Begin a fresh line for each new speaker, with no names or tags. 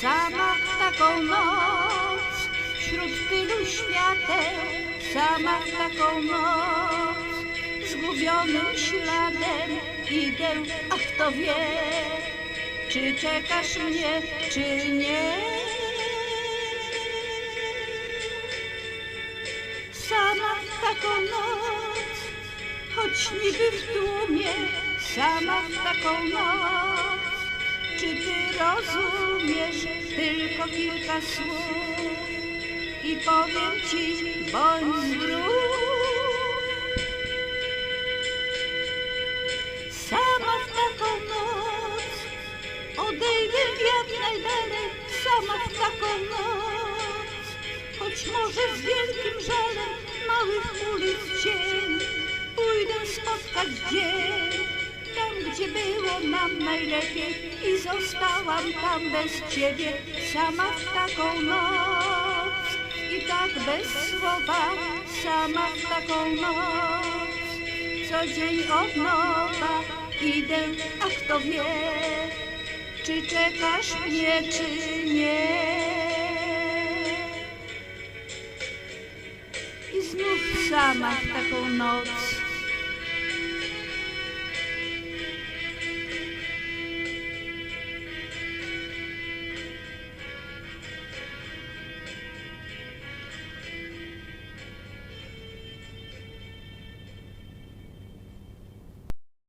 taką noc, wśród tylu świateł, sama w taką noc, zgubionym śladem idę, a kto wie, czy czekasz mnie, czy nie. Sama w taką noc, choć niby w tłumie, sama w taką noc. Czy ty rozumiesz tylko kilka słów i powiem ci, bądź zdrów. Sama w taką noc odejdę jak najdalej, sama w taką noc. Choć może z wielkim żalem małych ulic cień pójdę spotkać dzień, gdzie było nam najlepiej i zostałam tam bez ciebie, sama w taką noc. I tak bez słowa, sama w taką noc. Co dzień od nowa idę, a kto wie, czy czekasz mnie, czy nie. I znów sama w taką noc